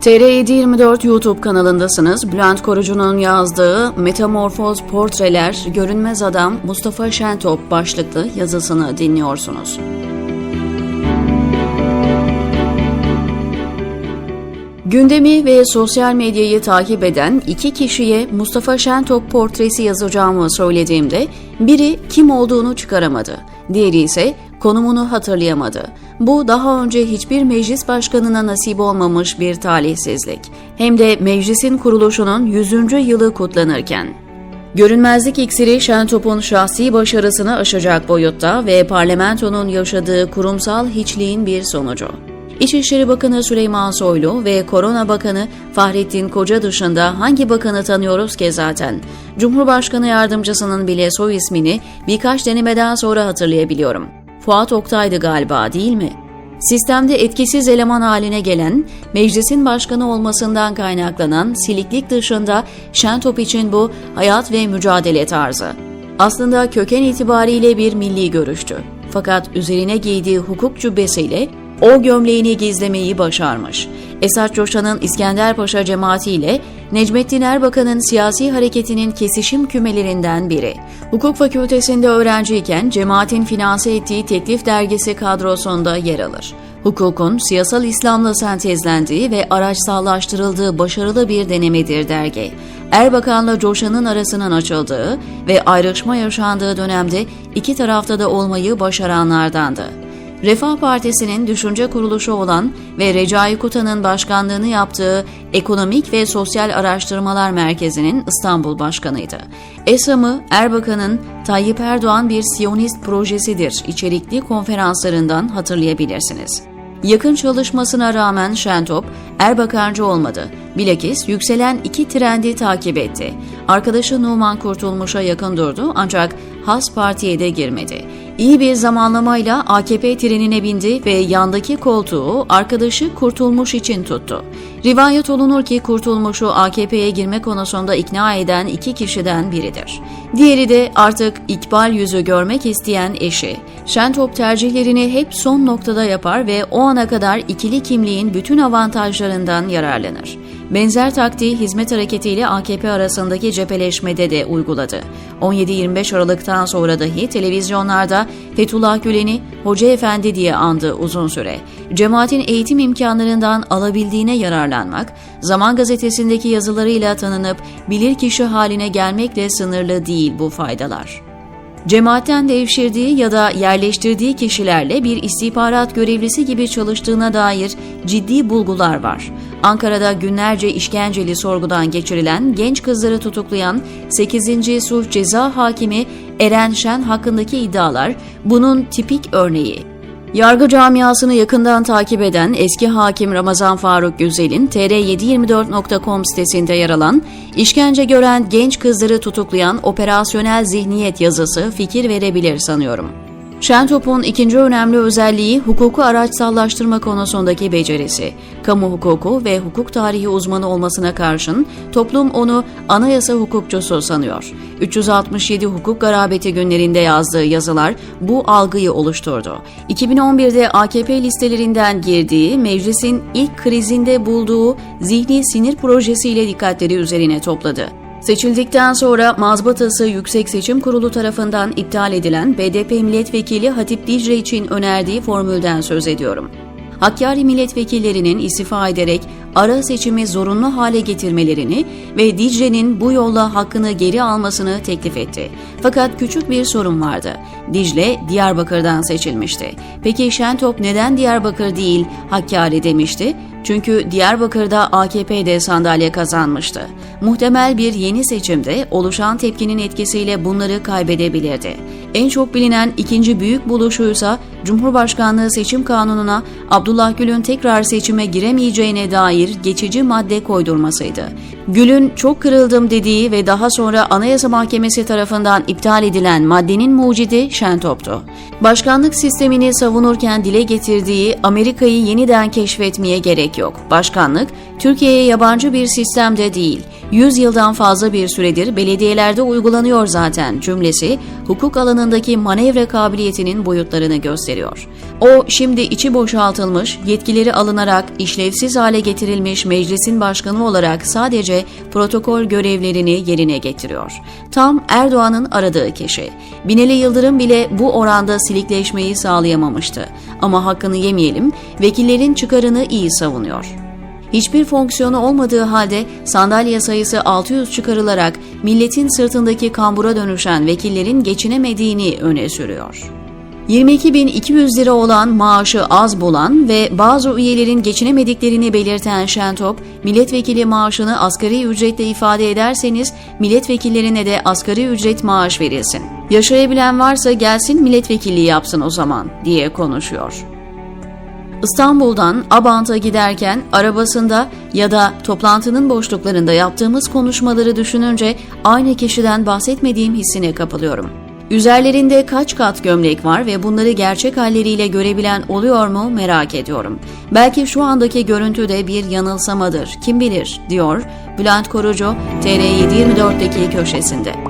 TR724 YouTube kanalındasınız. Bülent Korucu'nun yazdığı Metamorfoz Portreler Görünmez Adam Mustafa Şentop başlıklı yazısını dinliyorsunuz. Gündemi ve sosyal medyayı takip eden iki kişiye Mustafa Şentop portresi yazacağımı söylediğimde biri kim olduğunu çıkaramadı. Diğeri ise konumunu hatırlayamadı. Bu daha önce hiçbir meclis başkanına nasip olmamış bir talihsizlik. Hem de meclisin kuruluşunun 100. yılı kutlanırken. Görünmezlik iksiri Şentop'un şahsi başarısını aşacak boyutta ve parlamentonun yaşadığı kurumsal hiçliğin bir sonucu. İçişleri Bakanı Süleyman Soylu ve Korona Bakanı Fahrettin Koca dışında hangi bakanı tanıyoruz ki zaten? Cumhurbaşkanı Yardımcısının bile soy ismini birkaç denemeden sonra hatırlayabiliyorum. Fuat Oktay'dı galiba değil mi? Sistemde etkisiz eleman haline gelen, meclisin başkanı olmasından kaynaklanan siliklik dışında Şentop için bu hayat ve mücadele tarzı. Aslında köken itibariyle bir milli görüştü. Fakat üzerine giydiği hukuk cübbesiyle o gömleğini gizlemeyi başarmış. Esat Coşan'ın İskenderpaşa cemaatiyle Necmettin Erbakan'ın siyasi hareketinin kesişim kümelerinden biri. Hukuk fakültesinde öğrenciyken cemaatin finanse ettiği teklif dergisi kadrosunda yer alır. Hukukun siyasal İslam'la sentezlendiği ve araçsallaştırıldığı başarılı bir denemedir dergi. Erbakan'la Coşan'ın arasının açıldığı ve ayrışma yaşandığı dönemde iki tarafta da olmayı başaranlardandı. Refah Partisi'nin düşünce kuruluşu olan ve Recai Kutan'ın başkanlığını yaptığı Ekonomik ve Sosyal Araştırmalar Merkezi'nin İstanbul Başkanıydı. ESAM'ı Erbakan'ın Tayyip Erdoğan bir Siyonist projesidir içerikli konferanslarından hatırlayabilirsiniz. Yakın çalışmasına rağmen Şentop, Erbakancı olmadı. Bilakis yükselen iki trendi takip etti. Arkadaşı Numan Kurtulmuş'a yakın durdu ancak Has Parti'ye de girmedi. İyi bir zamanlamayla AKP trenine bindi ve yandaki koltuğu arkadaşı Kurtulmuş için tuttu. Rivayet olunur ki Kurtulmuş'u AKP'ye girme konusunda ikna eden iki kişiden biridir. Diğeri de artık ikbal yüzü görmek isteyen eşi. Şentop tercihlerini hep son noktada yapar ve o ana kadar ikili kimliğin bütün avantajlarından yararlanır. Benzer taktiği hizmet hareketiyle AKP arasındaki cepheleşmede de uyguladı. 17-25 Aralık'tan sonra dahi televizyonlarda Fethullah Gülen'i Hoca Efendi diye andı uzun süre. Cemaatin eğitim imkanlarından alabildiğine yararlanmak, Zaman Gazetesi'ndeki yazılarıyla tanınıp bilirkişi haline gelmekle sınırlı değil bu faydalar. Cemaatten devşirdiği ya da yerleştirdiği kişilerle bir istihbarat görevlisi gibi çalıştığına dair ciddi bulgular var. Ankara'da günlerce işkenceli sorgudan geçirilen genç kızları tutuklayan 8. Sulh Ceza Hakimi Eren Şen hakkındaki iddialar bunun tipik örneği. Yargı camiasını yakından takip eden eski hakim Ramazan Faruk Güzel'in tr724.com sitesinde yer alan işkence gören genç kızları tutuklayan operasyonel zihniyet yazısı fikir verebilir sanıyorum. Şentop'un ikinci önemli özelliği hukuku araçsallaştırma konusundaki becerisi. Kamu hukuku ve hukuk tarihi uzmanı olmasına karşın toplum onu anayasa hukukçusu sanıyor. 367 hukuk garabeti günlerinde yazdığı yazılar bu algıyı oluşturdu. 2011'de AKP listelerinden girdiği, meclisin ilk krizinde bulduğu zihni sinir projesiyle dikkatleri üzerine topladı. Seçildikten sonra mazbatası Yüksek Seçim Kurulu tarafından iptal edilen BDP milletvekili Hatip Dicle için önerdiği formülden söz ediyorum. Hakkari milletvekillerinin istifa ederek ara seçimi zorunlu hale getirmelerini ve Dicle'nin bu yolla hakkını geri almasını teklif etti. Fakat küçük bir sorun vardı. Dicle Diyarbakır'dan seçilmişti. Peki Şentop neden Diyarbakır değil Hakkari demişti? Çünkü Diyarbakır'da AKP'de sandalye kazanmıştı. Muhtemel bir yeni seçimde oluşan tepkinin etkisiyle bunları kaybedebilirdi. En çok bilinen ikinci büyük buluşuysa Cumhurbaşkanlığı seçim kanununa Abdullah Gül'ün tekrar seçime giremeyeceğine dair geçici madde koydurmasıydı. Gül'ün çok kırıldım dediği ve daha sonra Anayasa Mahkemesi tarafından iptal edilen maddenin mucidi Şentop'tu. Başkanlık sistemini savunurken dile getirdiği Amerika'yı yeniden keşfetmeye gerek yok. Başkanlık Türkiye'ye yabancı bir sistemde değil, 100 yıldan fazla bir süredir belediyelerde uygulanıyor zaten cümlesi, hukuk alanındaki manevra kabiliyetinin boyutlarını gösteriyor. O şimdi içi boşaltılmış, yetkileri alınarak işlevsiz hale getirilmiş meclisin başkanı olarak sadece protokol görevlerini yerine getiriyor. Tam Erdoğan'ın aradığı kişi. Binali Yıldırım bile bu oranda silikleşmeyi sağlayamamıştı. Ama hakkını yemeyelim, vekillerin çıkarını iyi savunuyor. Hiçbir fonksiyonu olmadığı halde sandalye sayısı 600 çıkarılarak milletin sırtındaki kambura dönüşen vekillerin geçinemediğini öne sürüyor. 22.200 lira olan maaşı az bulan ve bazı üyelerin geçinemediklerini belirten Şentop, milletvekili maaşını asgari ücretle ifade ederseniz milletvekillerine de asgari ücret maaş verilsin. Yaşayabilen varsa gelsin milletvekilliği yapsın o zaman diye konuşuyor. İstanbul'dan Abant'a giderken arabasında ya da toplantının boşluklarında yaptığımız konuşmaları düşününce aynı kişiden bahsetmediğim hissine kapılıyorum. Üzerlerinde kaç kat gömlek var ve bunları gerçek halleriyle görebilen oluyor mu merak ediyorum. Belki şu andaki görüntü de bir yanılsamadır, kim bilir, diyor Bülent Korucu TR724'deki köşesinde.